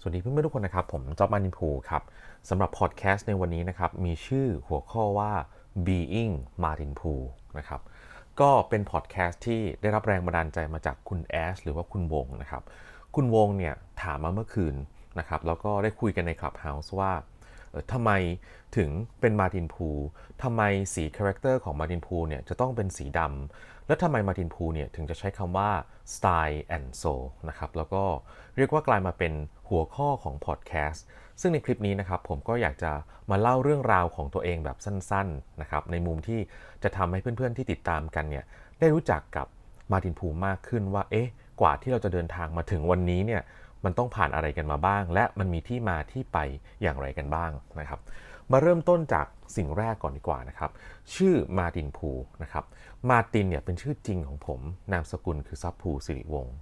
สวัสดีเพื่อนๆทุกคนนะครับ ผมจอบมานินพูครับสำหรับพอดแคสต์ในวันนี้นะครับ มีชื่อหัวข้อว่า being Martin p o o นะครับก็เป็นพอดแคสต์ที่ได้รับแรงบันดาลใจมาจากคุณแอชหรือว่าคุณวงนะครับ คุณวงเนี่ยถามมาเมื่อคืนนะครับ แล้วก็ได้คุยกันในคลับเฮาส์ว่า ทำไมถึงเป็นมาตินพูทำไมสีคาแรคเตอร์ของมาตินพูเนี่ยจะต้องเป็นสีดำ แล้วทำไมมาตินพูเนี่ยถึงจะใช้คำว่า style and soul นะครับ แล้วก็เรียกว่ากลายมาเป็นหัวข้อของพอดแคสต์ ซึ่งในคลิปนี้นะครับผมก็อยากจะมาเล่าเรื่องราวของตัวเองแบบสั้นๆนะครับ ในมุมที่จะทำให้เพื่อนๆที่ติดตามกันเนี่ยได้รู้จักกับมาตินพูมากขึ้นว่า เอ๊ะ กว่าที่เราจะเดินทางมาถึงวันนี้เนี่ย มันต้องผ่านอะไรกันมาบ้าง และมันมีที่มาที่ไปอย่างไรกันบ้างนะครับ มาเริ่มต้นจากสิ่งแรกก่อนดีกว่านะครับ ชื่อมาตินพูนะครับ มาตินเนี่ยเป็นชื่อจริงของผม นามสกุลคือซับพูสิริวงศ์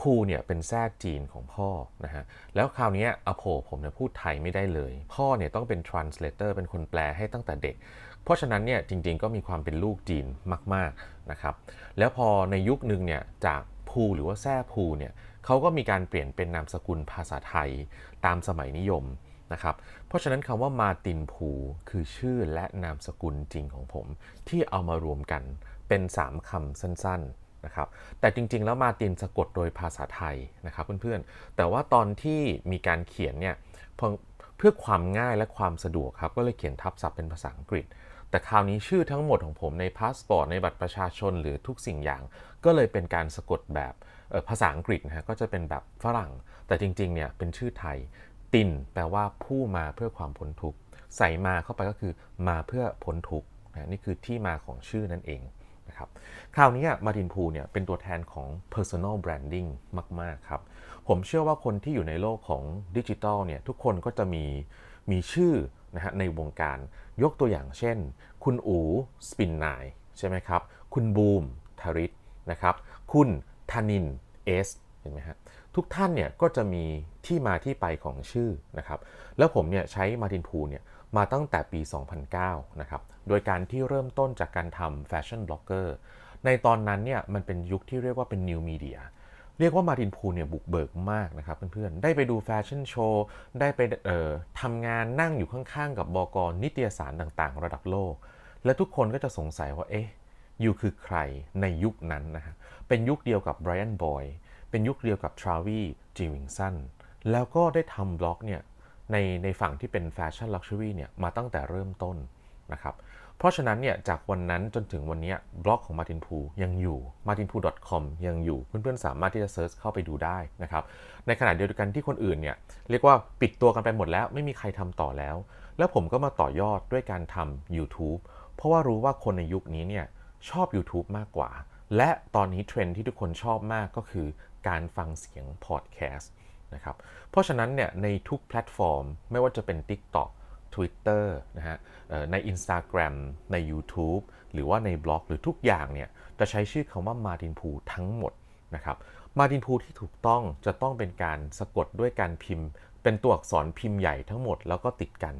พูเนี่ยเป็นแท้จีนของพ่อนะฮะ แล้วคราวนี้อโผผมเนี่ยพูดไทยไม่ได้เลย พ่อเนี่ยต้องเป็น translator เป็นคนแปลให้ตั้งแต่เด็ก เพราะฉะนั้นเนี่ยจริงๆก็มีความเป็นลูกจีนมากๆนะครับ แล้วพอในยุคหนึ่งเนี่ยจากพูหรือว่าแท้พูเนี่ย เขาก็มีการเปลี่ยนเป็นนามสกุลภาษาไทยตามสมัยนิยมนะครับ เพราะฉะนั้นคำว่ามาตินพูคือชื่อและนามสกุลจริงของผม ที่เอามารวมกันเป็น 3คำสั้นๆนะครับแต่จริงๆ แล้วมาตินสะกดโดยภาษาไทยนะครับเพื่อนๆ แต่ว่าตอนที่มีการเขียนเนี่ยเพื่อความง่ายและความสะดวกครับก็เลยเขียนทับศัพท์เป็นภาษาอังกฤษ แต่คราวนี้ชื่อทั้งหมดของผมในพาสปอร์ตในบัตรประชาชนหรือทุกสิ่งอย่าง ก็เลยเป็นการสะกดแบบภาษาอังกฤษนะฮะก็จะเป็นแบบฝรั่ง แต่จริงๆเนี่ยเป็นชื่อไทย ตินแปลว่าผู้มาเพื่อความพ้นทุกข์ใส่มาเข้าไปก็คือมาเพื่อพ้นทุกข์นะนี่คือที่มาของชื่อนั่นเองนะครับคราวนี้มารินพูเนี่ยเป็นตัวแทนของ personal branding มาก ๆ ครับ ผมเชื่อว่าคนที่อยู่ในโลกของดิจิทัลเนี่ยทุกคนก็จะมีมีชื่อ นะฮะในวงการ ยกตัวอย่างเช่น คุณอูสปินนายใช่ไหมครับ คุณบูมทาริตนะครับ คุณธนินเอสเห็นไหมฮะทุกท่านเนี่ยก็จะมีที่มาที่ไปของชื่อนะครับ แล้วผมเนี่ยใช้มาตินพูเนี่ยมาตั้งแต่ปี 2009 นะครับ โดยการที่เริ่มต้นจากการทำแฟชั่นบล็อกเกอร์ ในตอนนั้นเนี่ยมันเป็นยุคที่เรียกว่าเป็นนิวมีเดีย เรียกว่ามาตินพูเนี่ยบุกเบิกมากนะครับเพื่อนๆ ได้ไปดูแฟชั่นโชว์ ได้ไปเอ่อทำงานนั่งอยู่ข้างๆ กับบกนิตยสารต่างๆ ระดับโลก และทุกคนก็จะสงสัยว่าเอ๊ะยูคือใครในยุคนั้นนะฮะ เป็นยุคเดียวกับไบรอันบอย เป็นยุคเดียวกับทราวีจีวิงสัน แล้วก็ได้ทำบล็อกเนี่ยในในฝั่งที่เป็นแฟชั่นลักชัวรี่เนี่ยมาตั้งแต่เริ่มต้นนะครับ เพราะฉะนั้นเนี่ยจากวันนั้นจนถึงวันนี้บล็อกของ Martin p o ยังอยู่ martinpu.com ยังอยู่เพื่อนๆสามารถที่จะเซิร์ชเข้าไปดูได้นะครับในขณะเดียวกันที่คนอื่นเนี่ยเรียกว่าปิดตัวกันไปหมดแล้วไม่มีใครทำต่อแล้ว แล้วผมก็มาต่อยอดด้วยการทำ YouTube เพราะว่ารู้ว่าคนในยุคนี้เนี่ยชอบ YouTube มากกว่า และตอนนี้เทรนด์ที่ทุกคนชอบมากก็คือการฟังเสียงพอดแคสต์นะครับเพราะฉะนั้นเนี่ยในทุกแพลตฟอร์ม ไม่ว่าจะเป็น TikTok Twitter นะฮะเอ่อใน Instagram ใน YouTube หรือว่าในบล็อกหรือทุกอย่างเนี่ยจะใช้ชื่อคำว่า Martin p o ทั้งหมดนะครับ Martin p o ที่ถูกต้องจะต้องเป็นการสะกดด้วยการพิมพ์ เป็นตัวอักษรพิมพ์ใหญ่ทั้งหมด แล้วก็ติดกัน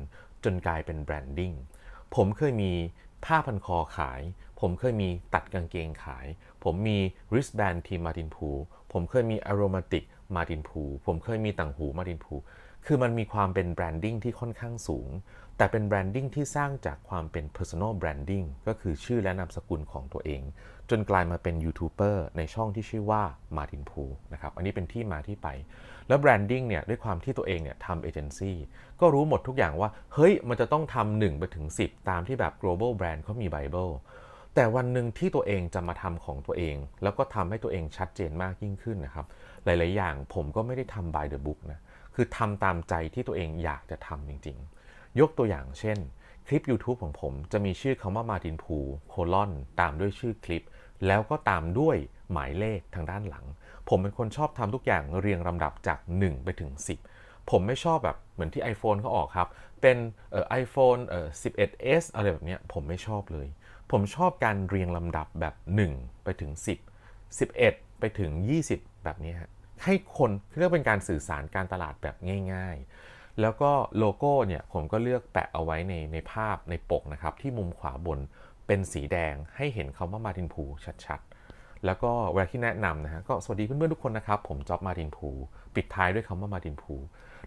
จนกลายเป็นแบรนดิ้งผมเคยมีผ้าพันคอขาย ผมเคยมีตัดกางเกงขาย ผมมี wristband ทีมมาตินพูผมเคยมี aromatic มาตินพูผมเคยมีต่างหูมาตินพู คือมันมีความเป็นแบรนดิ้งที่ค่อนข้างสูง แต่เป็นแบรนดิ้งที่สร้างจากความเป็น personal branding ก็คือชื่อและนามสกุลของตัวเอง จนกลายมาเป็นยูทูบเบอร์ในช่องที่ชื่อว่า Martin p o นะครับ อันนี้เป็นที่มาที่ไป แล้วแบรนดิ้งเนี่ยด้วยความที่ตัวเองเนี่ยทำเอเจนซี่ก็รู้หมดทุกอย่างว่า เฮ้ย มันจะต้องทำหนึ่งไปถึง 10 ตามที่แบบ global brand เขามี Bible แต่วันหนึ่งที่ตัวเองจะมาทำของตัวเอง แล้วก็ทำให้ตัวเองชัดเจนมากยิ่งขึ้นนะครับ หลาย ๆ อย่างผมก็ไม่ได้ทำ by the book นะ คือทำตามใจที่ตัวเองอยากจะทำจริง ๆ ยกตัวอย่างเช่น คลิป YouTube ของผมจะมีชื่อคำว่ามาตินพูโคลอนตามด้วยชื่อคลิป แล้วก็ตามด้วยหมายเลขทางด้านหลัง ผมเป็นคนชอบทำทุกอย่างเรียงลำดับจาก 1 ไปถึง 10 ผมไม่ชอบแบบเหมือนที่ iPhone เขาออกครับ เป็นเอ่อ iPhone เอ่อ 11s อะไรแบบเนี้ยผมไม่ชอบเลย ผมชอบการเรียงลำดับแบบ 1 ไปถึง 10 11 ไปถึง 20 แบบนี้ฮะ ให้คนเรียกเป็นการสื่อสารการตลาดแบบง่าย ๆ แล้วก็โลโก้เนี่ยผมก็เลือกแปะเอาไว้ในในภาพในปกนะครับ ที่มุมขวาบนเป็นสีแดงให้เห็นคำว่ามาตินพูชัดๆ แล้วก็เวลาที่แนะนำนะฮะก็สวัสดีเพื่อนๆทุกคนนะครับ ผมจ็อบมาตินพูปิดท้ายด้วยคำว่ามาตินพู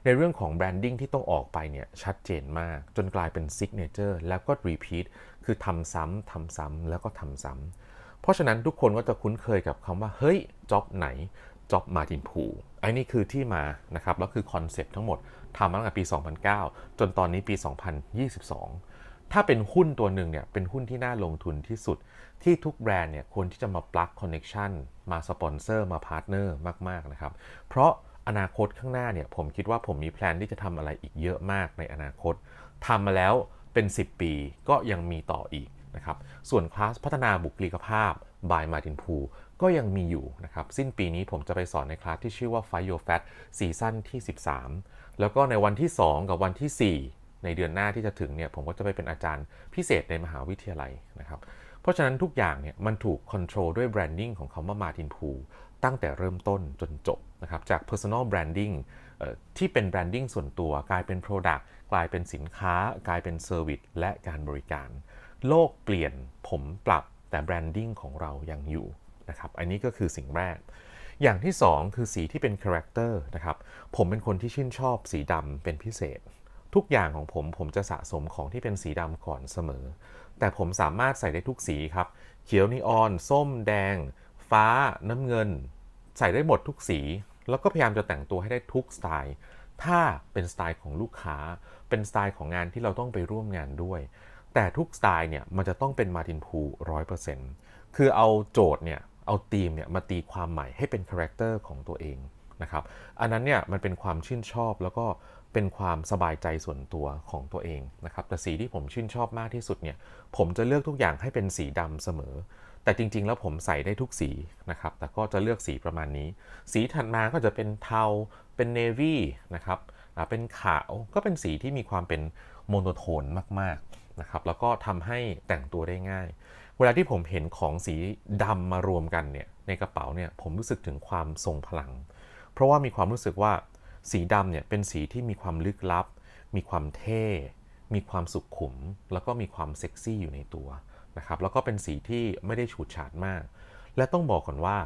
ในเรื่องของแบรนดิ้งที่ต้องออกไปเนี่ยชัดเจนมาก จนกลายเป็นซิกเนเจอร์แล้วก็รีพีทคือทำซ้ำทำซ้ำแล้วก็ทำซ้ำเพราะฉะนั้นทุกคนก็จะคุ้นเคยกับคำว่า เฮ้ยจ็อบไหน จ็อบมาตินพูอ้นี่คือที่มานะครับแล้วคือคอนเซ็ปต์ทั้งหมดทำมาตั้งแต่ปี 2009 จนตอนนี้ปี 2022 ถ้าเป็นหุ้นตัวหนึ่งเนี่ยเป็นหุ้นที่น่าลงทุนที่สุด ที่ทุกแบรนด์เนี่ยควรที่จะมาปลั๊กคอนเน็ชันมาสปอนเซอร์มาพาร์ทเนอร์มากๆนะครับ เพราะอนาคตข้างหน้าเนี่ยผมคิดว่าผมมีแพลนที่จะทำอะไรอีกเยอะมากในอนาคตทำมาแล้วเป็น 10 ปีก็ยังมีต่ออีกนะครับส่วนคลาสพัฒนาบุคลิกภาพ by Martin p o o ก็ยังมีอยู่นะครับ สิ้นปีนี้ผมจะไปสอนในคลาสที่ชื่อว่า Fight Your Fat ซีซั่นที่ 13 แล้วก็ในวันที่ 2 กับวันที่ 4 ในเดือนหน้าที่จะถึงเนี่ยผมก็จะไปเป็นอาจารย์พิเศษในมหาวิทยาลัยนะครับเพราะฉะนั้นทุกอย่างเนี่ยมันถูกคอนโทรลด้วยแบรนดิ้งของคำว่า Martin p o o ตั้งแต่เริ่มต้นจนจบนะครับจาก personal branding ที่เป็นแบรนดิ้งส่วนตัวกลายเป็น product กลายเป็นสินค้า กลายเป็น service และการบริการ โลกเปลี่ยนผมปรับแต่แบรนดิ้งของเรายังอยู่ นะครับอันนี้ก็คือสิ่งแรก อย่างที่ 2 คือสีที่เป็นคาแรคเตอร์นะครับผมเป็นคนที่ชื่นชอบสีดำเป็นพิเศษ ทุกอย่างของผมผมจะสะสมของที่เป็นสีดำก่อนเสมอ แต่ผมสามารถใส่ได้ทุกสีครับ เขียวนีออน ส้มแดง ฟ้า น้ำเงิน ใส่ได้หมดทุกสี แล้วก็พยายามจะแต่งตัวให้ได้ทุกสไตล์ถ้าเป็นสไตล์ของลูกค้า เป็นสไตล์ของงานที่เราต้องไปร่วมงานด้วย แต่ทุกสไตล์เนี่ยมันจะต้องเป็นมาตินพูร้อยเปอร์เซ็นต์คือเอาโจทย์เนี่ย เอาธีมเนี่ยมาตีความใหม่ให้เป็นคาแรคเตอร์ของตัวเองนะครับ อันนั้นเนี่ยมันเป็นความชื่นชอบแล้วก็เป็นความสบายใจส่วนตัวของตัวเองนะครับ แต่สีที่ผมชื่นชอบมากที่สุดเนี่ย ผมจะเลือกทุกอย่างให้เป็นสีดำเสมอ แต่จริงๆ แล้วผมใส่ได้ทุกสีนะครับ แต่ก็จะเลือกสีประมาณนี้ สีถัดมาก็จะเป็นเทา เป็นเนวี่นะครับ เป็นขาว ก็เป็นสีที่มีความเป็นโมโนโทนมากๆนะครับ แล้วก็ทำให้แต่งตัวได้ง่าย เวลาที่ผมเห็นของสีดำมารวมกันเนี่ยในกระเป๋าเนี่ยผมรู้สึกถึงความทรงพลัง เพราะว่ามีความรู้สึกว่าสีดำเนี่ยเป็นสีที่มีความลึกลับ มีความเท่ มีความสุขขุม แล้วก็มีความเซ็กซี่อยู่ในตัวนะครับแล้วก็เป็นสีที่ไม่ได้ฉูดฉาดมาก และต้องบอกก่อนว่า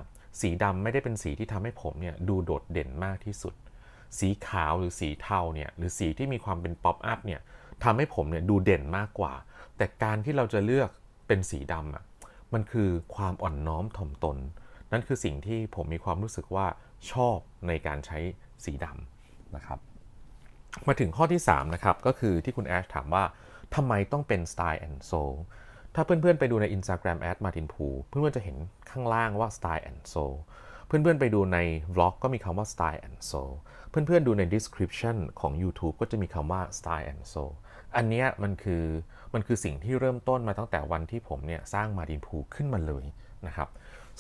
สีดำไม่ได้เป็นสีที่ทำให้ผมเนี่ยดูโดดเด่นมากที่สุด สีขาวหรือสีเทาเนี่ยหรือสีที่มีความเป็นป๊อปอัพเนี่ยทำให้ผมเนี่ยดูเด่นมากกว่า แต่การที่เราจะเลือก เป็นสีดำอะมันคือความอ่อนน้อมถ่อมตน นั่นคือสิ่งที่ผมมีความรู้สึกว่าชอบในการใช้สีดำนะครับ มาถึงข้อที่ 3 นะครับ ก็คือที่คุณแอชถามว่าทำไมต้องเป็นสไตล์แอนด์โซถ้าเพื่อนๆไปดูใน Instagram แอดมาตินพูเพื่อนๆจะเห็นข้างล่างว่า Style and Soul เพื่อนๆไปดูใน Vlog ก็มีคำว่า Style and Soul เพื่อนๆดูใน Description ของ YouTube ก็จะมีคำว่า Style and Soul อันนี้มันคือ มันคือสิ่งที่เริ่มต้นมาตั้งแต่วันที่ผมเนี่ยสร้างมาตินพูขึ้นมาเลยนะครับ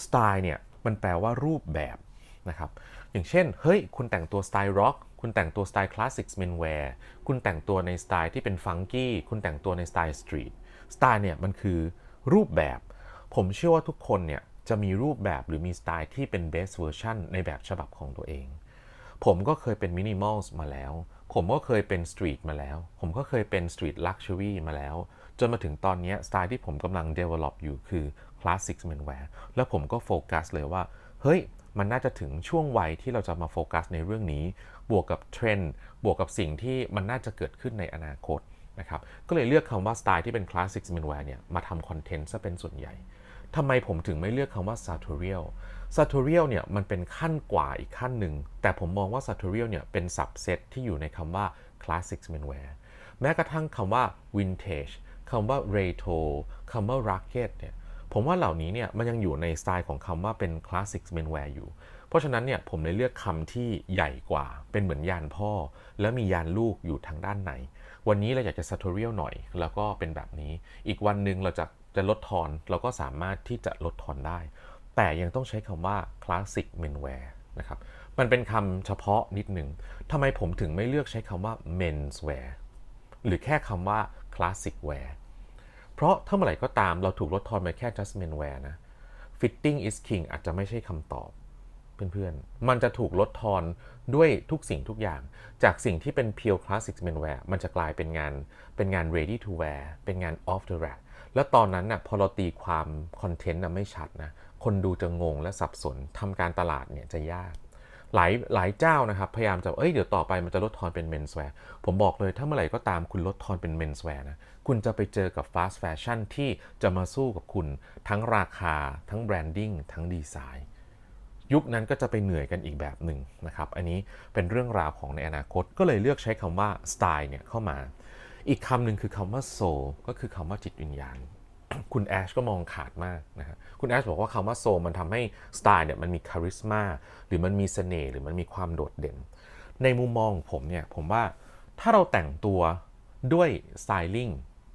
Style เนี่ยมันแปลว่ารูปแบบนะครับอย่างเช่น เฮ้ย คุณแต่งตัวสไตล์ร็อกคุณแต่งตัวสไตล์คลาสสิกเมนแวร์คุณแต่งตัวในสไตล์ที่เป็นฟังกี้คุณแต่งตัวในสไตล์สตรีทสไตล์เนี่ยมันคือรูปแบบ ผมเชื่อว่าทุกคนเนี่ยจะมีรูปแบบหรือมีสไตล์ที่เป็น best version ในแบบฉบับของตัวเอง ผมก็เคยเป็นมินิมอลมาแล้ว ผมก็เคยเป็นสตรีทมาแล้ว ผมก็เคยเป็นสตรีทลักชัวรี่มาแล้ว จนมาถึงตอนนี้สไตล์ที่ผมกำลัง develop อยู่คือคลาสสิก menswear แล้วผมก็โฟกัสเลยว่า เฮ้ย มันน่าจะถึงช่วงวัยที่เราจะมาโฟกัสในเรื่องนี้ บวกกับเทรนด์ บวกกับสิ่งที่มันน่าจะเกิดขึ้นในอนาคตนะครับ ก็เลยเลือกคำว่าสไตล์ที่เป็นคลาสสิก menswear เนี่ยมาทำคอนเทนต์ซะเป็นส่วนใหญ่ทำไมผมถึงไม่เลือกคำว่า sartorial sartorial เนี่ยมันเป็นขั้นกว่าอีกขั้นหนึ่ง แต่ผมมองว่า sartorial เนี่ยเป็น subset ที่อยู่ในคำว่า classic menswear แม้กระทั่งคำว่า vintage คำว่า retro คำว่า rugged เนี่ยผมว่าเหล่านี้เนี่ยมันยังอยู่ในสไตล์ของคำว่าเป็น classic menswear อยู่ เพราะฉะนั้นเนี่ยผมเลยเลือกคำที่ใหญ่กว่า เป็นเหมือนยานพ่อ แล้วมียานลูกอยู่ทางด้านใน วันนี้เราอยากจะซัตเทอรียลหน่อย แล้วก็เป็นแบบนี้ อีกวันหนึ่งเราจะจะลดทอนเราก็สามารถที่จะลดทอนได้ แต่ยังต้องใช้คำว่าคลาสสิกเมนแวร์นะครับ มันเป็นคำเฉพาะนิดหนึ่งทำไมผมถึงไม่เลือกใช้คำว่า menswear หรือแค่คำว่า classic wear เพราะถ้าเมื่อไหร่ก็ตามเราถูกลดทอนไปแค่ just menswear นะ fitting is king อาจจะไม่ใช่คำตอบเพื่อนๆ มันจะถูกลดทอนด้วยทุกสิ่งทุกอย่าง จากสิ่งที่เป็น pure classic menswear มันจะกลายเป็นงาน เป็นงาน ready to wear เป็นงาน off the rack แล้วตอนนั้นนะ่ะพอเราตีความคอนเทนต์นะไม่ชัดนะ คนดูจะงงและสับสนทำการตลาดเนี่ยจะยาก หลายหลายเจ้านะครับ พยายามจะเอ้ยเดี๋ยวต่อไปมันจะลดทอนเป็น menswear ผมบอกเลยถ้าเมื่อไหร่ก็ตามคุณลดทอนเป็น menswear นะคุณจะไปเจอกับ fast fashion ที่จะมาสู้กับคุณ ทั้งราคา ทั้ง branding ทั้งดีไซน์ยุคนั้นก็จะไปเหนื่อยกันอีกแบบหนึ่งนะครับ อันนี้เป็นเรื่องราวของในอนาคตก็เลยเลือกใช้คำว่า style เนี่ยเข้ามา อีกคำหนึ่งคือคำว่า soul ก็คือคำว่าจิตวิญญาณ คุณแอชก็มองขาดมากนะฮะ คุณแอชบอกว่าคำว่าโซมันทำให้สไตล์เนี่ยมันมีคาริสมาหรือมันมีเสน่ห์หรือมันมีความโดดเด่น ในมุมมองของผมเนี่ยผมว่าถ้าเราแต่งตัวด้วยสไตลิ่ง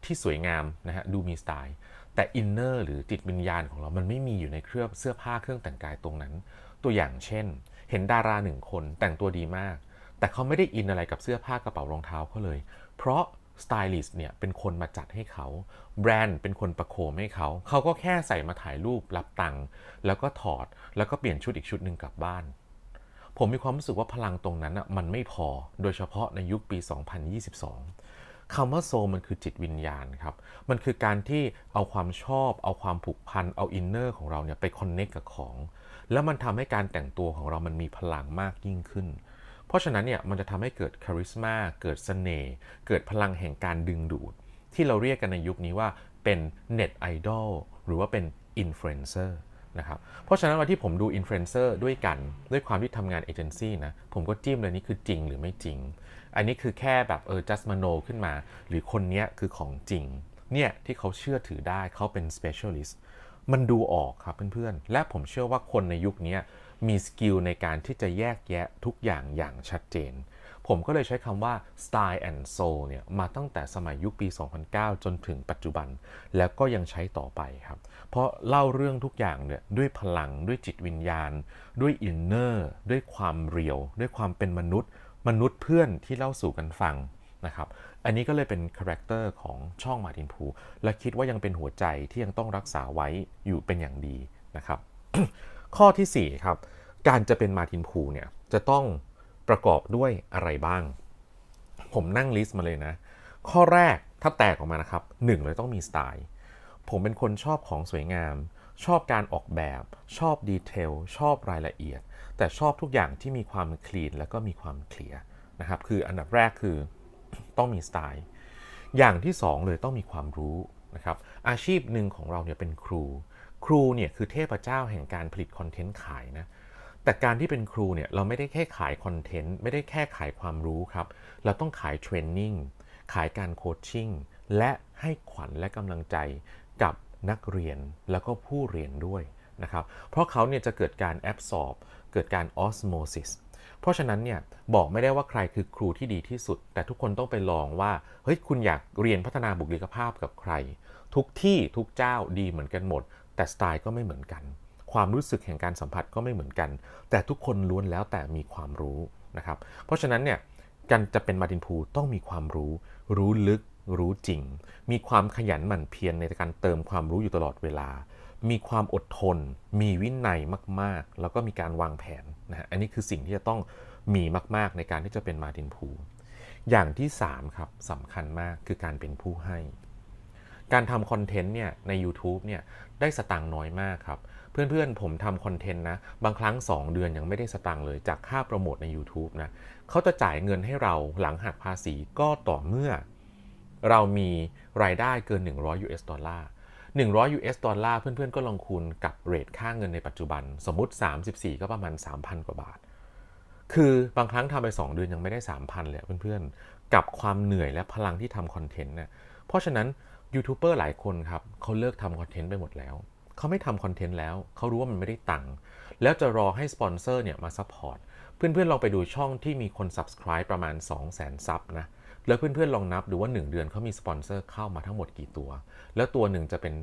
ที่สวยงามนะฮะดูมีสไตล์ แต่อินเนอร์หรือจิตวิญญาณของเรามันไม่มีอยู่ในเครื่องเสื้อผ้าเครื่องแต่งกายตรงนั้น ตัวอย่างเช่น เห็นดาราหนึ่งคนแต่งตัวดีมาก แต่เขาไม่ได้อินอะไรกับเสื้อผ้ากระเป๋ารองเท้าเขาเลย เพราะ สไตลิสต์เนี่ยเป็นคนมาจัดให้เขา แบรนด์เป็นคนประโคมให้เขา เขาก็แค่ใส่มาถ่ายรูปรับตังค์แล้วก็ถอดแล้วก็เปลี่ยนชุดอีกชุดหนึ่งกลับบ้าน ผมมีความรู้สึกว่าพลังตรงนั้นอะมันไม่พอโดยเฉพาะในยุคปี 2022 คำว่าโซมันคือจิตวิญญาณครับ มันคือการที่เอาความชอบ เอาความผูกพัน เอาอินเนอร์ของเราเนี่ยไปคอนเนคกับของ แล้วมันทำให้การแต่งตัวของเรามันมีพลังมากยิ่งขึ้น เพราะฉะนั้นเนี่ยมันจะทำให้เกิดคาริสมาเกิดเสน่ห์เกิดพลังแห่งการดึงดูด ที่เราเรียกกันในยุคนี้ว่าเป็นเน็ตไอดอลหรือว่าเป็นอินฟลูเอนเซอร์นะครับเพราะฉะนั้นวันที่ผมดูอินฟลูเอนเซอร์ด้วยกันด้วยความที่ทำงานเอเจนซี่นะผมก็จิ้มเลยนี่คือจริงหรือไม่จริง อันนี้คือแค่แบบเออ just มโนขึ้นมา หรือคนนี้คือของจริงเนี่ยที่เขาเชื่อถือได้เขาเป็น specialist มันดูออกครับเพื่อนๆ และผมเชื่อว่าคนในยุคนี้ มีสกิลในการที่จะแยกแยะทุกอย่างอย่างชัดเจน ผมก็เลยใช้คำว่า style and soul เนี่ยมาตั้งแต่สมัยยุคปี 2009 จนถึงปัจจุบัน แล้วก็ยังใช้ต่อไปครับ เพราะเล่าเรื่องทุกอย่างเนี่ยด้วยพลังด้วยจิตวิญญาณ ด้วยอินเนอร์ด้วยความเรียว ด้วยความเป็นมนุษย์ มนุษย์เพื่อนที่เล่าสู่กันฟังนะครับอันนี้ก็เลยเป็นคาแรคเตอร์ของช่องมาตินพูและคิดว่ายังเป็นหัวใจที่ยังต้องรักษาไว้อยู่เป็นอย่างดีนะครับ ข้อทีสี่4ครับ การจะเป็นมาตินพูเนี่ยจะต้องประกอบด้วยอะไรบ้าง ผมนั่งลิสต์มาเลยนะ ข้อแรกถ้าแตกออกมานะครับหนึ่งเลยต้องมีสไตล์ ผมเป็นคนชอบของสวยงาม ชอบการออกแบบ ชอบดีเทล ชอบรายละเอียด แต่ชอบทุกอย่างที่มีความคลีนแล้วก็มีความเคลียร์นะครับ คืออันดับแรกคือต้องมีสไตล์ อย่างที่ 2 เลยต้องมีความรู้นะครับ อาชีพหนึ่งของเราเนี่ยเป็นครู ครูเนี่ยคือเทพเจ้าแห่งการผลิตคอนเทนต์ขายนะแต่การที่เป็นครูเนี่ยเราไม่ได้แค่ขายคอนเทนต์ไม่ได้แค่ขายความรู้ครับ เราต้องขายเทรนนิ่งขายการโคชชิ่งและให้ขวัญและกำลังใจกับนักเรียนแล้วก็ผู้เรียนด้วยนะครับ เพราะเขาเนี่ยจะเกิดการแอบสอบ เกิดการออสโมซิสเพราะฉะนั้นเนี่ยบอกไม่ได้ว่าใครคือครูที่ดีที่สุด แต่ทุกคนต้องไปลองว่าเฮ้ยคุณอยากเรียนพัฒนาบุคลิกภาพกับใคร ทุกที่ทุกเจ้าดีเหมือนกันหมด แต่สไตล์ก็ไม่เหมือนกัน ความรู้สึกแห่งการสัมผัสก็ไม่เหมือนกัน แต่ทุกคนล้วนแล้วแต่มีความรู้นะครับ เพราะฉะนั้นเนี่ยการจะเป็นมาตินพูต้องมีความรู้ รู้ลึก รู้จริง มีความขยันหมั่นเพียรในการเติมความรู้อยู่ตลอดเวลา มีความอดทน มีวินัยมาก ๆ แล้วก็มีการวางแผนนะอันนี้คือสิ่งที่จะต้องมีมาก ๆ ในการที่จะเป็นมาตินพูอย่างที่ 3 ครับสำคัญมากคือการเป็นผู้ให้ การทำคอนเทนต์เนี่ยใน u t u b e เนี่ย ได้สตางค์น้อยมากครับ เพื่อนๆ ผมทำคอนเทนต์นะ บางครั้ง 2 เดือนยังไม่ได้สตางค์เลยจากค่าโปรโมทใน YouTube นะเขาจะจ่ายเงินให้เราหลังหักภาษีก็ต่อเมื่อ เรามีรายได้เกิน 100 US ดอลลาร์100 US ดอลลาร์เพื่อนๆ ก็ลองคูณกับเรทค่าเงินในปัจจุบัน สมมุติ 34 ก็ประมาณ 3,000 กว่าบาท คือบางครั้งทำไป 2 เดือนยังไม่ได้ 3,000 เลยเพื่อนๆ กับความเหนื่อยและพลังที่ทำคอนเทนต์เนี่ยเพราะฉะนั้น ยูทูบเบอร์หลายคนครับเขาเลิกทำคอนเทนต์ไปหมดแล้ว เขาไม่ทำคอนเทนต์แล้ว เขารู้ว่ามันไม่ได้ตังค์แล้วจะรอให้สปอนเซอร์เนี่ยมาซัพพอร์ตเพื่อนๆลองไปดูช่องที่มีคน subscribe ประมาณ 2 0 0 0 0 0ซับนะแล้วเพื่อนๆลองนับดูว่า 1 เดือนเขามีสปอนเซอร์เข้ามาทั้งหมดกี่ตัว แล้วตัวหนึ่งจะเป็น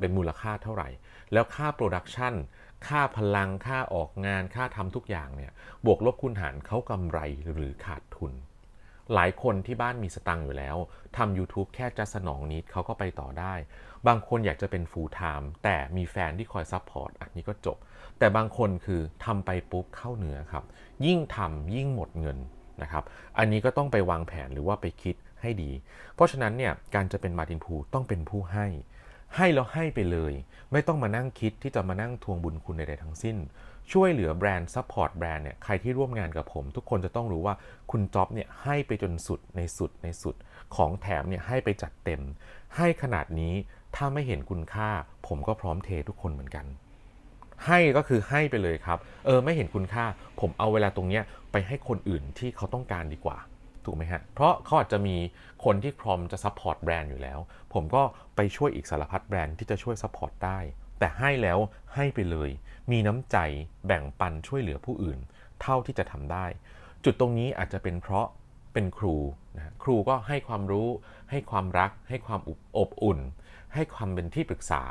เป็นมูลค่าเท่าไหร่ แล้วค่าโปรดักชันค่าพลังค่าออกงานค่าทำทุกอย่างเนี่ยบวกลบคูณหารเขากำไรหรือขาดทุน หลายคนที่บ้านมีสตังค์อยู่แล้วทำ YouTube แค่จะสนองนิดเขาก็ไปต่อได้ บางคนอยากจะเป็น full time แต่มีแฟนที่คอยซัพพอร์ตอันนี้ก็จบ แต่บางคนคือทำไปปุ๊บเข้าเนื้อครับ ยิ่งทำยิ่งหมดเงินนะครับ อันนี้ก็ต้องไปวางแผนหรือว่าไปคิดให้ดี เพราะฉะนั้นเนี่ยการจะเป็นมาตินพูต้องเป็นผู้ให้ ให้แล้วให้ไปเลย ไม่ต้องมานั่งคิดที่จะมานั่งทวงบุญคุณใดๆทั้งสิ้น ช่วยเหลือแบรนด์ซัพพอร์ตแบรนด์เนี่ยใครที่ร่วมงานกับผม ทุกคนจะต้องรู้ว่าคุณจ๊อบเนี่ยให้ไปจนสุดในสุดในสุด ของแถมเนี่ยให้ไปจัดเต็ม ให้ขนาดนี้ถ้าไม่เห็นคุณค่า ผมก็พร้อมเททุกคนเหมือนกัน ให้ก็คือให้ไปเลยครับ เออไม่เห็นคุณค่า ผมเอาเวลาตรงเนี้ยไปให้คนอื่นที่เขาต้องการดีกว่า ถูกไหมฮะ เพราะเขาอาจจะมีคนที่พร้อมจะซัพพอร์ตแบรนด์อยู่แล้ว ผมก็ไปช่วยอีกสารพัดแบรนด์ที่จะช่วยซัพพอร์ตได้ แต่ให้แล้วให้ไปเลย มีน้ำใจแบ่งปันช่วยเหลือผู้อื่น เท่าที่จะทำได้ จุดตรงนี้อาจจะเป็นเพราะเป็นครูนะครูก็ให้ความรู้ ให้ความรัก ให้ความอบอุ่น ให้ความเป็นที่ปรึกษา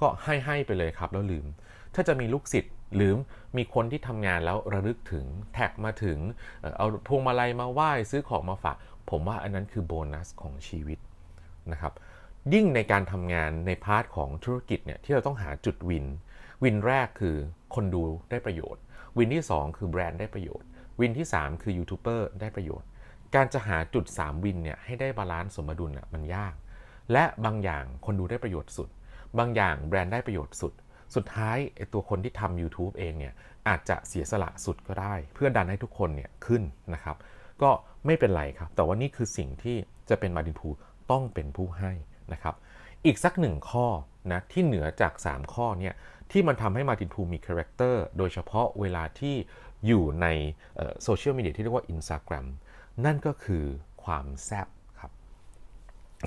ก็ให้ให้ไปเลยครับแล้วลืม ถ้าจะมีลูกศิษย์หรือมีคนที่ทำงานแล้วระลึกถึงแท็กมาถึง เอาพวงมาลัยมาไหว้ซื้อของมาฝาก ผมว่าอันนั้นคือโบนัสของชีวิตนะครับ ยิ่งในการทำงานในพาร์ทของธุรกิจเนี่ยที่เราต้องหาจุดวิน วินแรกคือคนดูได้ประโยชน์ วินที่ 2 คือแบรนด์ได้ประโยชน์ วินที่ 3 คือยูทูบเบอร์ได้ประโยชน์ การจะหาจุด 3 วินเนี่ยให้ได้บาลานซ์สมดุลน่ะมันยาก และบางอย่างคนดูได้ประโยชน์สุด บางอย่างแบรนด์ได้ประโยชน์สุด สุดท้ายไอตัวคนที่ทำ YouTube เองเนี่ยอาจจะเสียสละสุดก็ได้ เพื่อดันให้ทุกคนเนี่ยขึ้นนะครับ ก็ไม่เป็นไรครับ แต่ว่านี่คือสิ่งที่จะเป็นมาดินพูต้องเป็นผู้ให้ นะครับ อีกสักหนึ่งข้อนะที่เหนือจาก 3 ข้อเนี่ยที่มันทำให้มาตินพูมีคาแรคเตอร์โดยเฉพาะเวลาที่อยู่ในโซเชียลมีเดียที่เรียกว่า Instagram นั่นก็คือความแซบครับ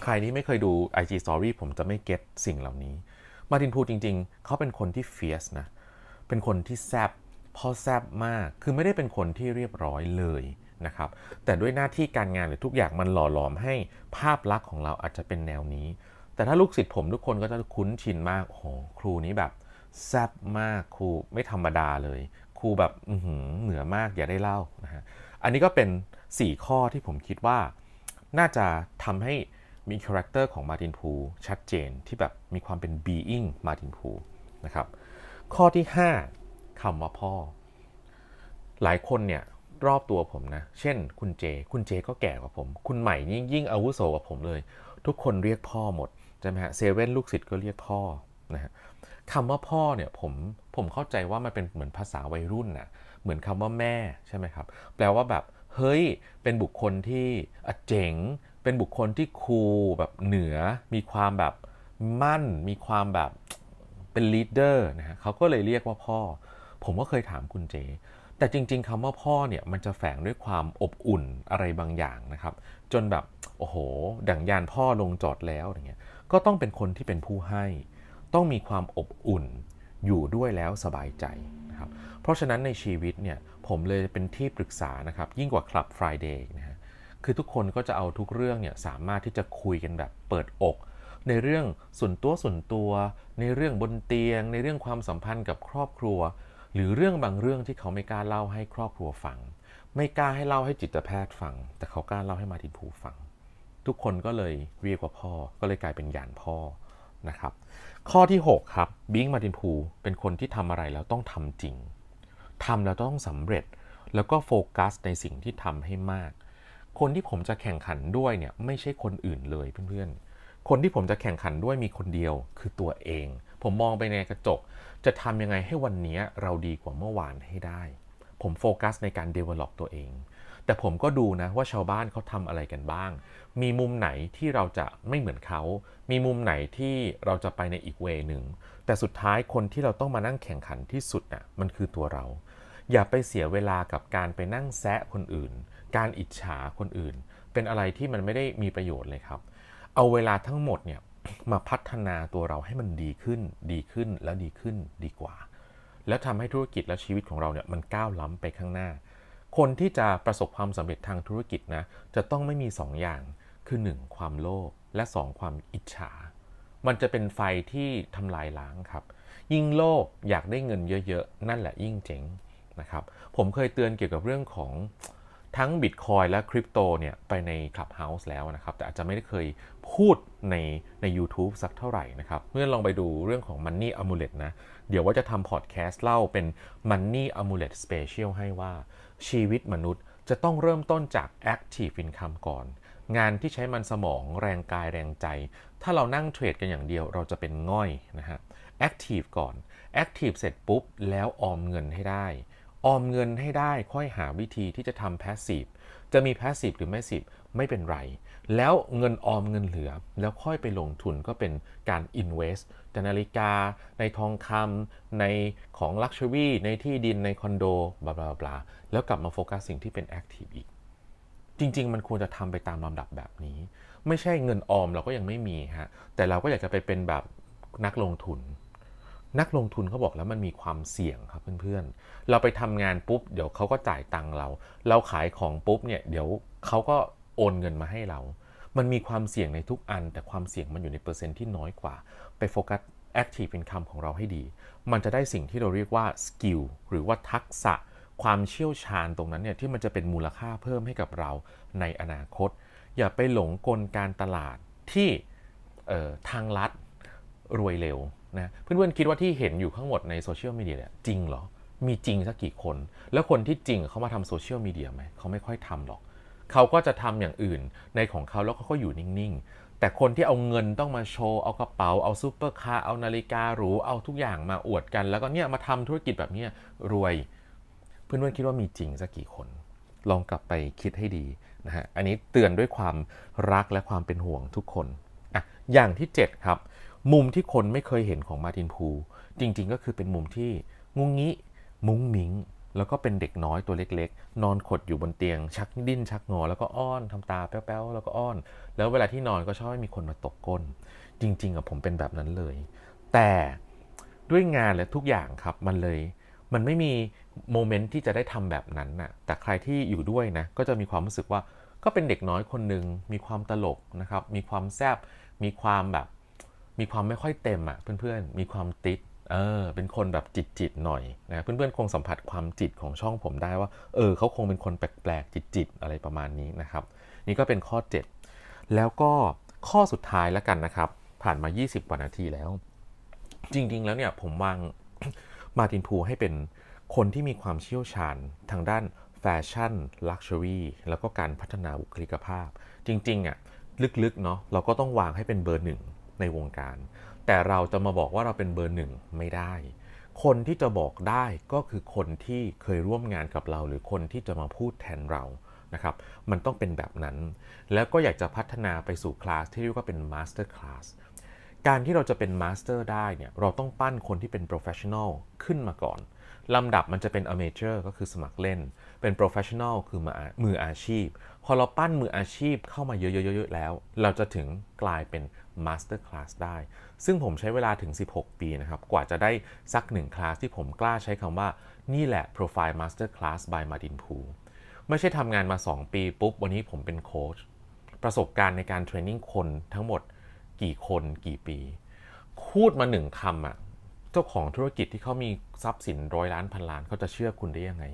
ใครที่ไม่เคยดู IG Story ผมจะไม่เก็ตสิ่งเหล่านี้ มาตินพูจริง ๆ เขาเป็นคนที่เฟียสนะ เป็นคนที่แซบพอแซบมาก คือไม่ได้เป็นคนที่เรียบร้อยเลย นะครับแต่ด้วยหน้าที่การงานหรือทุกอย่างมันหล่อหลอมให้ภาพลักษณ์ของเราอาจจะเป็นแนวนี้ แต่ถ้าลูกศิษย์ผมทุกคนก็จะคุ้นชินมากโอ้โหครูนี้แบบแซบมากครูไม่ธรรมดาเลย ครูแบบเหนือมากอย่าได้เล่านะฮะอันนี้ก็เป็น 4 ข้อที่ผมคิดว่า น่าจะทำให้มีคาแรคเตอร์ของมาตินพูชัดเจนที่แบบมีความเป็น being มาตินพูนะครับข้อที่ 5คำว่าพ่อ หลายคนเนี่ย รอบตัวผมนะ เช่น คุณเจ คุณเจก็แก่กว่าผม คุณใหม่ยิ่งยิ่งอาวุโสกว่าผมเลย ทุกคนเรียกพ่อหมดใช่ไหมฮะเซเว่นลูกศิษย์ก็เรียกพ่อนะฮะคำว่าพ่อเนี่ยผมผมเข้าใจว่ามันเป็นเหมือนภาษาวัยรุ่นนะเหมือนคำว่าแม่ใช่ไหมครับ แปลว่าแบบเฮ้ยเป็นบุคคลที่เจ๋ง เป็นบุคคลที่คูลแบบเหนือ มีความแบบมั่น มีความแบบเป็นลีดเดอร์นะฮะเขาก็เลยเรียกว่าพ่อ ผมก็เคยถามคุณเจ แต่จริง ๆคำว่าพ่อเนี่ยมันจะแฝงด้วยความอบอุ่นอะไรบางอย่างนะครับ จนแบบโอ้โห ดั่งยานพ่อลงจอดแล้วอย่างเงี้ยก็ต้องเป็นคนที่เป็นผู้ให้ ต้องมีความอบอุ่นอยู่ด้วยแล้วสบายใจนะครับ เพราะฉะนั้นในชีวิตเนี่ยผมเลยเป็นที่ปรึกษานะครับ ยิ่งกว่า Club Friday นะฮะคือทุกคนก็จะเอาทุกเรื่องเนี่ยสามารถที่จะคุยกันแบบเปิดอก ในเรื่องส่วนตัวส่วนตัว ในเรื่องบนเตียง ในเรื่องความสัมพันธ์กับครอบครัว หรือเรื่องบางเรื่องที่เขาไม่กล้าเล่าให้ครอบครัวฟัง ไม่กล้าให้เล่าให้จิตแพทย์ฟัง แต่เขากล้าเล่าให้มาทินภูฟัง ทุกคนก็เลยเรียกว่าพ่อ ก็เลยกลายเป็นยานพ่อนะครับ ข้อที่ 6 ครับบิงมาตินพูเป็นคนที่ทำอะไรแล้วต้องทำจริงทำแล้วต้องสำเร็จ แล้วก็โฟกัสในสิ่งที่ทำให้มาก คนที่ผมจะแข่งขันด้วยเนี่ยไม่ใช่คนอื่นเลยเพื่อนๆคนที่ผมจะแข่งขันด้วยมีคนเดียวคือตัวเอง ผมมองไปในกระจก จะทำยังไงให้วันนี้เราดีกว่าเมื่อวานให้ได้ ผมโฟกัสในการ develop ตัวเอง แต่ผมก็ดูนะว่าชาวบ้านเขาทำอะไรกันบ้าง มีมุมไหนที่เราจะไม่เหมือนเขา มีมุมไหนที่เราจะไปในอีกเวหนึ่ง แต่สุดท้ายคนที่เราต้องมานั่งแข่งขันที่สุดน่ะมันคือตัวเรา อย่าไปเสียเวลากับการไปนั่งแซะคนอื่น การอิจฉาคนอื่น เป็นอะไรที่มันไม่ได้มีประโยชน์เลยครับ เอาเวลาทั้งหมดเนี่ย มาพัฒนาตัวเราให้มันดีขึ้น ดีขึ้นแล้วดีขึ้นดีกว่า แล้วทำให้ธุรกิจและชีวิตของเราเนี่ยมันก้าวล้ำไปข้างหน้า คนที่จะประสบความสำเร็จทางธุรกิจนะจะต้องไม่มี2ออย่างคือ 1. ความโลภและ 2. ความอิจฉา มันจะเป็นไฟที่ทำลายล้างครับ ยิ่งโลภอยากได้เงินเยอะๆ นั่นแหละยิ่งเจ๋งนะครับ ผมเคยเตือนเกี่ยวกับเรื่องของ ทั้งบิตคอยและคริปโตเนี่ยไปใน Clubhouse แล้วนะครับ แต่อาจจะไม่ได้เคยพูดในใน YouTube สักเท่าไหร่นะครับเมื่อลองไปดูเรื่องของ Money Amulet นะ เดี๋ยวว่าจะทำพอดแคสต์เล่าเป็น Money Amulet Special ให้ว่าชีวิตมนุษย์จะต้องเริ่มต้นจาก Active Income ก่อน งานที่ใช้มันสมองแรงกายแรงใจ ถ้าเรานั่งเทรดกันอย่างเดียวเราจะเป็นง่อยนะฮะ Active ก่อน Active เสร็จปุ๊บแล้วออมเงินให้ได้ ออมเงินให้ได้ค่อยหาวิธีที่จะทำ Passive จะมี Passive หรือไม่ Passive ไม่เป็นไร แล้วเงินออมเงินเหลือ แล้วค่อยไปลงทุนก็เป็นการ Invest แต่นาฬิกา ในทองคำในของ Luxury ในที่ดินในคอนโดบลาบลาบลาแล้วกลับมาโฟกัสสิ่งที่เป็น Active อีก จริง ๆ มันควรจะทำไปตามลำดับแบบนี้ ไม่ใช่เงินออมเราก็ยังไม่มีฮะแต่เราก็อยากจะไปเป็นแบบนักลงทุน นักลงทุนเขาบอกแล้วมันมีความเสี่ยงครับเพื่อนๆ เราไปทำงานปุ๊บเดี๋ยวเขาก็จ่ายตังค์เรา เราขายของปุ๊บเนี่ยเดี๋ยวเขาก็โอนเงินมาให้เรา มันมีความเสี่ยงในทุกอัน แต่ความเสี่ยงมันอยู่ในเปอร์เซ็นต์ที่น้อยกว่า ไปโฟกัส Active Income ของเราให้ดี มันจะได้สิ่งที่เราเรียกว่าสกิลหรือว่าทักษะ ความเชี่ยวชาญตรงนั้นเนี่ยที่มันจะเป็นมูลค่าเพิ่มให้กับเราในอนาคต อย่าไปหลงกลการตลาดที่ทางลัดรวยเร็ว นะเพื่อนๆคิดว่าที่เห็นอยู่ข้างหมดในโซเชียลมีเดียเนี่ยจริงเหรอ มีจริงสักกี่คน แล้วคนที่จริงเขามาทำโซเชียลมีเดียไหมเขาไม่ค่อยทำหรอก เขาก็จะทำอย่างอื่นในของเขาแล้วเขาก็อยู่นิ่งๆ แต่คนที่เอาเงินต้องมาโชว์ เอากระเป๋า เอาซูเปอร์คาร์ เอานาฬิกาหรู เอาทุกอย่างมาอวดกัน แล้วก็เนี่ยมาทำธุรกิจแบบนี้รวย เพื่อนๆคิดว่ามีจริงสักกี่คน ลองกลับไปคิดให้ดีนะฮะ อันนี้เตือนด้วยความรักและความเป็นห่วงทุกคนอะอย่างที่ 7 ครับ มุมที่คนไม่เคยเห็นของมาตินพูจริง ๆ ก็คือเป็นมุมที่งุงงี้มุ้งมิงแล้วก็เป็นเด็กน้อยตัวเล็ก ๆ นอนขดอยู่บนเตียง ชักดิ้นชักงอ แล้วก็อ้อนทำตาแป้วๆแล้วก็อ้อน แล้วเวลาที่นอนก็ชอบให้มีคนมาตกก้น จริงๆอะผมเป็นแบบนั้นเลย แต่ด้วยงานและทุกอย่างครับมันเลยมันไม่มีโมเมนต์ที่จะได้ทำแบบนั้นน่ะแต่ใครที่อยู่ด้วยนะก็จะมีความรู้สึกว่าก็เป็นเด็กน้อยคนหนึ่งมีความตลกนะครับมีความแซบมีความแบบ มีความไม่ค่อยเต็มอะเพื่อนๆ มีความติดเออเป็นคนแบบจิตจิตหน่อยนะเพื่อนๆคงสัมผัสความจิตของช่องผมได้ว่า เออเขาคงเป็นคนแปลกๆจิตจิตอะไรประมาณนี้นะครับ นี่ก็เป็นข้อ 7 แล้วก็ข้อสุดท้ายแล้วกันนะครับ ผ่านมา 20กว่านาทีแล้ว จริง ๆ แล้วเนี่ยผมวางมาตินพูให้เป็นคนที่มีความเชี่ยวชาญทางด้านแฟชั่นลักชัวรี่แล้วก็การพัฒนาบุคลิกภาพ จริงๆอะลึกๆเนาะเราก็ต้องวางให้เป็นเบอร์หนึ่ง ในวงการ แต่เราจะมาบอกว่าเราเป็นเบอร์หนึ่งไม่ได้ คนที่จะบอกได้ก็คือคนที่เคยร่วมงานกับเรา หรือคนที่จะมาพูดแทนเรานะครับ มันต้องเป็นแบบนั้น แล้วก็อยากจะพัฒนาไปสู่คลาสที่เรียกว่าเป็นมาสเตอร์คลาสการที่เราจะเป็นมาสเตอร์ได้เนี่ยเราต้องปั้นคนที่เป็นโปรเฟชชั่นอลขึ้นมาก่อนลำดับมันจะเป็นอเมเจอร์ก็คือสมัครเล่น เป็นโปรเฟชชั่นอลคือมืออาชีพพ อเราปั้นมืออาชีพเข้ามาเยอะๆๆแล้ว เราจะถึงกลายเป็น Master Class ได้ ซึ่งผมใช้เวลาถึง 16 ปีนะครับ กว่าจะได้สักหนึ่งคลาสที่ผมกล้าใช้คำว่านี่แหละ Profile Master Class by Martin p o o ไม่ใช่ทำงานมา 2 ปีปุ๊บ วันนี้ผมเป็นโค้ชประสบการณ์ในการเทรนนิ่งคนทั้งหมดกี่คนกี่ปี พูดมาหนึ่งคำอะ่ะเจ้าของธุรกิจที่เขามีทรัพย์สินร้อยล้านพันล้านเขาจะเชื่อคุณได้ยังไง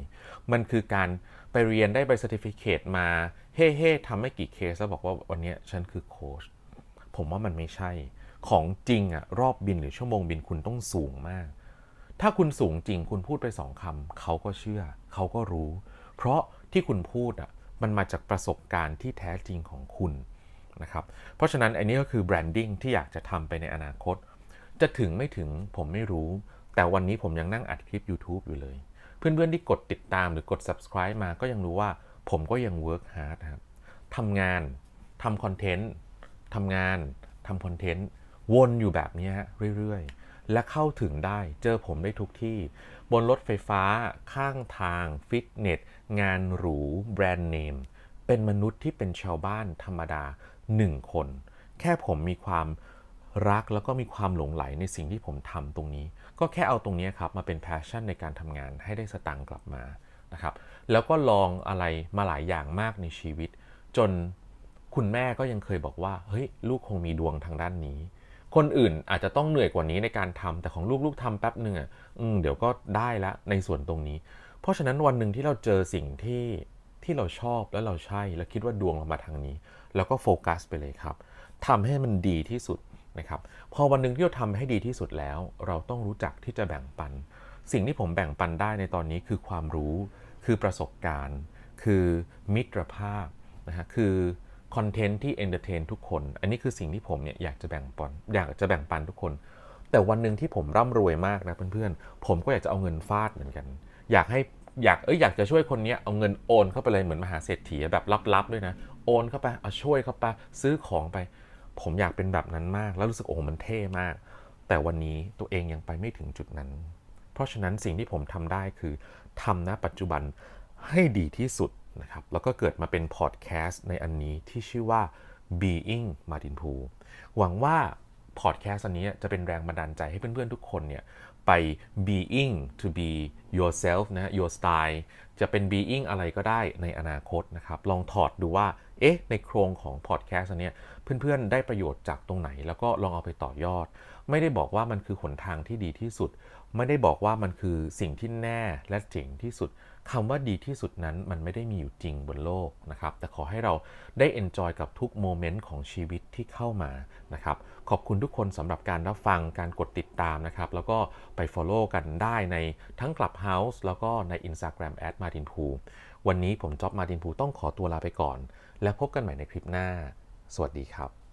มันคือการไปเรียนได้ใบสติฟิเคตมา เฮ่เฮ่ทำไม่กี่เคสแล้วบอกว่าวันนี้ฉันคือโค้ชผมว่ามันไม่ใช่ ของจริงอะรอบบินหรือชั่วโมงบินคุณต้องสูงมาก ถ้าคุณสูงจริงคุณพูดไปสองคำเขาก็เชื่อ เขาก็รู้ เพราะที่คุณพูดอะมันมาจากประสบการณ์ที่แท้จริงของคุณนะครับเพราะฉะนั้นอันนี้ก็คือแบรนดิ้งที่อยากจะทำไปในอนาคต จะถึงไม่ถึงผมไม่รู้ แต่วันนี้ผมยังนั่งอัดคลิป YouTube อยู่เลย เพื่อนๆที่กดติดตามหรือกด subscribe มาก็ยังรู้ว่า ผมก็ยัง work hard ครับทำงานทำคอนเทนต์ทำงานทำคอนเทนต์วนอยู่แบบนี้เรื่อยๆ และเข้าถึงได้เจอผมได้ทุกที่ บนรถไฟฟ้า ข้างทาง ฟิตเนส งานหรู แบรนด์เนม เป็นมนุษย์ที่เป็นชาวบ้านธรรมดาหนึ่งคน แค่ผมมีความรักแล้วก็มีความหลงไหลในสิ่งที่ผมทำตรงนี้ ก็แค่เอาตรงนี้ครับ มาเป็นแพชชั่นในการทำงานให้ได้สตังค์กลับมานะครับ แล้วก็ลองอะไรมาหลายอย่างมากในชีวิต จนคุณแม่ก็ยังเคยบอกว่า เฮ้ย ลูกคงมีดวงทางด้านนี้ คนอื่นอาจจะต้องเหนื่อยกว่านี้ในการทำแต่ของลูกลูกทำแป๊บหนึ่งอะอืมเดี๋ยวก็ได้ละในส่วนตรงนี้ เพราะฉะนั้นวันหนึ่งที่เราเจอสิ่งที่ที่เราชอบแล้วเราใช่ แล้วคิดว่าดวงเรามาทางนี้ แล้วก็โฟกัสไปเลยครับทำให้มันดีที่สุดนะครับ พอวันหนึ่งที่เราทำให้ดีที่สุดแล้ว เราต้องรู้จักที่จะแบ่งปัน สิ่งที่ผมแบ่งปันได้ในตอนนี้คือความรู้ คือประสบการณ์ คือมิตรภาพนะฮะคือคอนเทนต์ที่เอนเตอร์เทนทุกคน อันนี้คือสิ่งที่ผมเนี่ยอยากจะแบ่งปันอยากจะแบ่งปันทุกคน แต่วันหนึ่งที่ผมร่ำรวยมากนะเพื่อนๆ ผมก็อยากจะเอาเงินฟาดเหมือนกัน อยากให้อยากเอ้ยอยากจะช่วยคนเนี้ยเอาเงินโอนเข้าไปเลยเหมือนมหาเศรษฐีแบบลับๆด้วยนะโอนเข้าไปเอาช่วยเข้าไปซื้อของไป ผมอยากเป็นแบบนั้นมาก แล้วรู้สึกโอ้โหมันเท่มาก แต่วันนี้ตัวเองยังไปไม่ถึงจุดนั้น เพราะฉะนั้นสิ่งที่ผมทำได้คือ ทำณปัจจุบันให้ดีที่สุดนะครับ แล้วก็เกิดมาเป็นพอดแคสต์ในอันนี้ที่ชื่อว่า Being Martin Pool หวังว่าพอดแคสต์อันนี้จะเป็นแรงบันดาลใจให้เพื่อนๆทุกคนเนี่ยไป being to be yourself นะ your style จะเป็น being อะไรก็ได้ในอนาคตนะครับ ลองถอดดูว่า เอ๊ะ ในโครงของพอดแคสต์อันเนี้เพื่อนๆ ได้ประโยชน์จากตรงไหน แล้วก็ลองเอาไปต่อยอด ไม่ได้บอกว่ามันคือหนทางที่ดีที่สุด ไม่ได้บอกว่ามันคือสิ่งที่แน่และเจ๋งที่สุดคำว่าดีที่สุดนั้นมันไม่ได้มีอยู่จริงบนโลกนะครับ แต่ขอให้เราได้ enjoy กับทุกโมเมนต์ของชีวิตที่เข้ามานะครับ ขอบคุณทุกคนสำหรับการรับฟังการกดติดตามนะครับ แล้วก็ไป follow กันได้ในทั้ง Clubhouse แล้วก็ใน Instagram @martinpool วันนี้ผมจ๊อบมาตินพูต้องขอตัวลาไปก่อน แล้วพบกันใหม่ในคลิปหน้า สวัสดีครับ